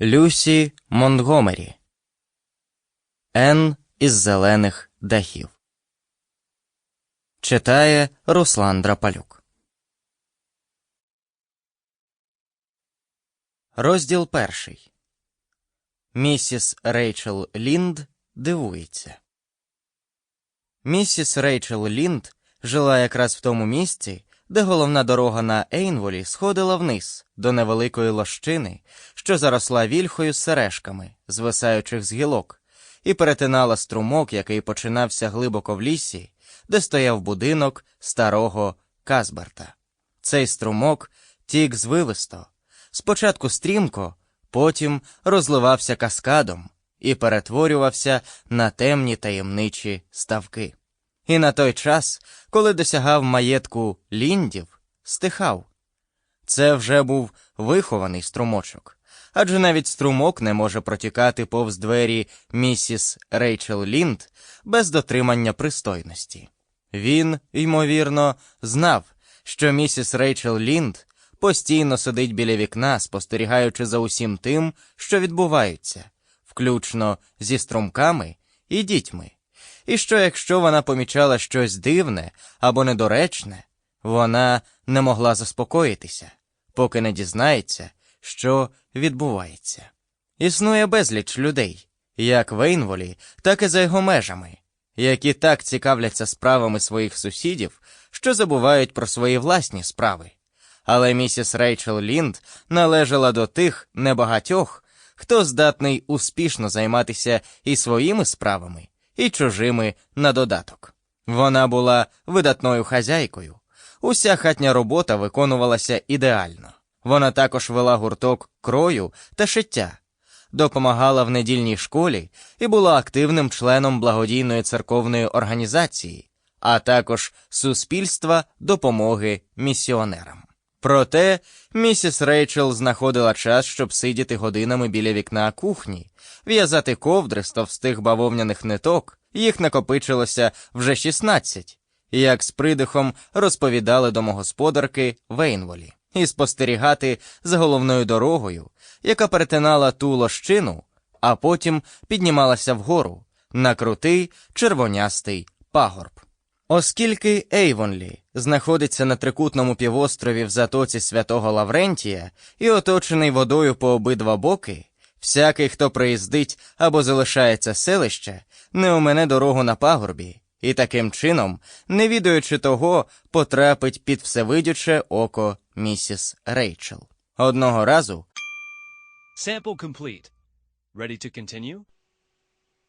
Люсі Монтгомері Н із зелених дахів. Читає Руслан Драпалюк. Розділ перший. Місіс Рейчел Лінд дивується. Місіс Рейчел Лінд жила якраз в тому місці, де головна дорога на Ейнволі сходила вниз до невеликої лощини, що заросла вільхою з сережками, звисаючих з гілок, і перетинала струмок, який починався глибоко в лісі, де стояв будинок старого Казберта. Цей струмок тік звивисто, спочатку стрімко, потім розливався каскадом і перетворювався на темні таємничі ставки. І на той час, коли досягав маєтку ліндів, стихав. Це вже був вихований струмочок, адже навіть струмок не може протікати повз двері місіс Рейчел Лінд без дотримання пристойності. Він, ймовірно, знав, що місіс Рейчел Лінд постійно сидить біля вікна, спостерігаючи за усім тим, що відбувається, включно зі струмками і дітьми і що якщо вона помічала щось дивне або недоречне, вона не могла заспокоїтися, поки не дізнається, що відбувається. Існує безліч людей, як в Ейнволі, так і за його межами, які так цікавляться справами своїх сусідів, що забувають про свої власні справи. Але місіс Рейчел Лінд належала до тих небагатьох, хто здатний успішно займатися і своїми справами, і чужими на додаток. Вона була видатною хазяйкою. Уся хатня робота виконувалася ідеально. Вона також вела гурток крою та шиття, допомагала в недільній школі і була активним членом благодійної церковної організації, а також суспільства допомоги місіонерам. Проте місіс Рейчел знаходила час, щоб сидіти годинами біля вікна кухні, в'язати ковдри з товстих бавовняних ниток, їх накопичилося вже 16, як з придихом розповідали домогосподарки Вейнволі, і спостерігати за головною дорогою, яка перетинала ту лощину, а потім піднімалася вгору на крутий червонястий пагорб. Оскільки Ейвонлі знаходиться на трикутному півострові в затоці святого Лаврентія і оточений водою по обидва боки, всякий, хто приїздить або залишається селище, не омине дорогу на пагорбі, і таким чином, не відаючи того, потрапить під всевидюче око місіс Рейчел. Одного разу Sample complete. Ready to continue?